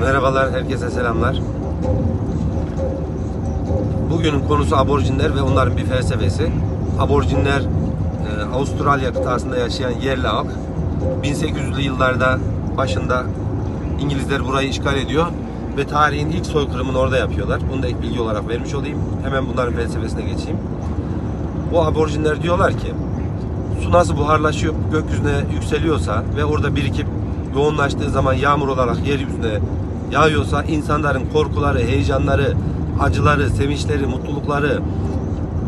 Merhabalar, herkese selamlar. Bugünün konusu aborjinler ve onların bir felsefesi. Aborjinler e, Avustralya kıtasında yaşayan yerli halk. 1800'lü yıllarda başında İngilizler burayı işgal ediyor ve tarihin ilk soykırımını orada yapıyorlar. Bunu da ek bilgi olarak vermiş olayım. Hemen bunların felsefesine geçeyim. Bu aborjinler diyorlar ki su nasıl buharlaşıyor gökyüzüne yükseliyorsa ve orada birikip yoğunlaştığı zaman yağmur olarak yeryüzüne yağıyorsa insanların korkuları, heyecanları, acıları, sevinçleri, mutlulukları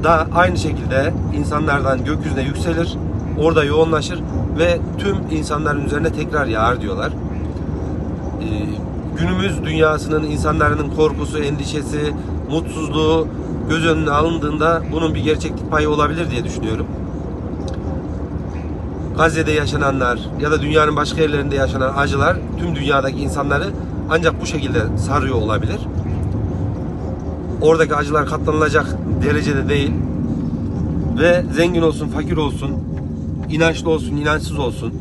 da aynı şekilde insanlardan gökyüzüne yükselir, orada yoğunlaşır ve tüm insanların üzerine tekrar yağar diyorlar. Ee, günümüz dünyasının insanların korkusu, endişesi, mutsuzluğu göz önüne alındığında bunun bir gerçeklik payı olabilir diye düşünüyorum. Gazze'de yaşananlar ya da dünyanın başka yerlerinde yaşanan acılar tüm dünyadaki insanları ancak bu şekilde sarıyor olabilir. Oradaki acılar katlanılacak derecede değil. Ve zengin olsun, fakir olsun, inançlı olsun, inançsız olsun,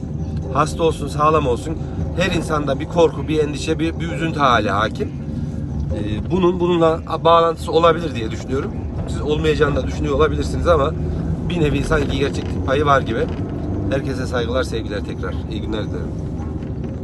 hasta olsun, sağlam olsun. Her insanda bir korku, bir endişe, bir, bir üzüntü hali hakim. Ee, bunun bununla bağlantısı olabilir diye düşünüyorum. Siz olmayacağını da düşünüyor olabilirsiniz ama bir nevi sanki gerçeklik payı var gibi. Herkese saygılar, sevgiler tekrar. İyi günler dilerim.